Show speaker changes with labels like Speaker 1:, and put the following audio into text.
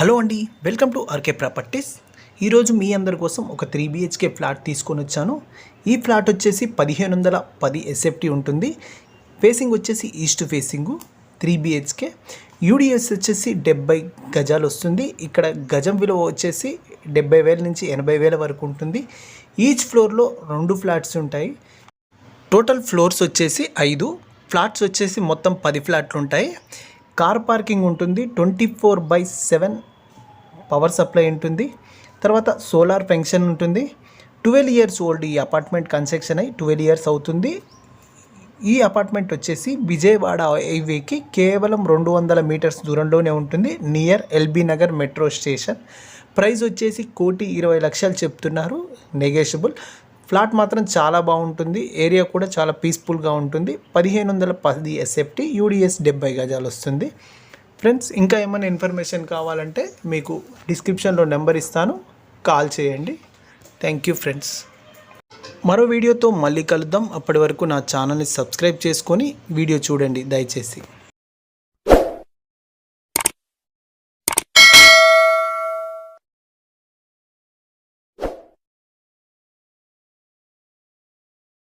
Speaker 1: Hello అండి welcome to RK properties. ఈరోజు మీ అందరి కోసం ఒక త్రీ బిహెచ్కే ఫ్లాట్ తీసుకొని వచ్చాను. ఈ ఫ్లాట్ వచ్చేసి పదిహేను వందల పది ఎస్ఎఫ్టీ ఉంటుంది. ఫేసింగ్ వచ్చేసి east facing three BHK. UDS వచ్చేసి డెబ్బై గజాలు వస్తుంది. ఇక్కడ గజం విలువ వచ్చేసి డెబ్బై వేల నుంచి ఎనభై వేల వరకు ఉంటుంది. ఈచ్ ఫ్లోర్లో రెండు ఫ్లాట్స్ ఉంటాయి. టోటల్ ఫ్లోర్స్ వచ్చేసి ఐదు. ఫ్లాట్స్ వచ్చేసి మొత్తం పది ఫ్లాట్లు ఉంటాయి. కార్ పార్కింగ్ ఉంటుంది. Twenty four by seven power supply ఉంటుంది. తర్వాత సోలార్ ఫంక్షన్ ఉంటుంది. ట్వెల్వ్ ఇయర్స్ ఓల్డ్ ఈ అపార్ట్మెంట్ కన్స్ట్రక్షన్ అయి ట్వెల్వ్ ఇయర్స్ అవుతుంది. ఈ అపార్ట్మెంట్ వచ్చేసి విజయవాడ హైవేకి కేవలం రెండు వందల మీటర్స్ దూరంలోనే ఉంటుంది. Near LB Nagar metro station. Price వచ్చేసి కోటి ఇరవై లక్షలు చెప్తున్నారు. నెగేషబుల్ ఫ్లాట్ మాత్రం చాలా బాగుంటుంది. ఏరియా కూడా చాలా పీస్ఫుల్గా ఉంటుంది. పదిహేను వందల పది ఎస్ఎఫ్టీ యూడిఎస్ డెబ్బై గజాలు వస్తుంది. ఫ్రెండ్స్ ఇంకా ఏమైనా ఇన్ఫర్మేషన్ కావాలంటే మీకు డిస్క్రిప్షన్లో నెంబర్ ఇస్తాను. కాల్ చేయండి. థ్యాంక్ యూ ఫ్రెండ్స్ మరో వీడియోతో మళ్ళీ కలుద్దాం. అప్పటి వరకు నా ఛానల్ని సబ్స్క్రైబ్ చేసుకొని వీడియో చూడండి దయచేసి.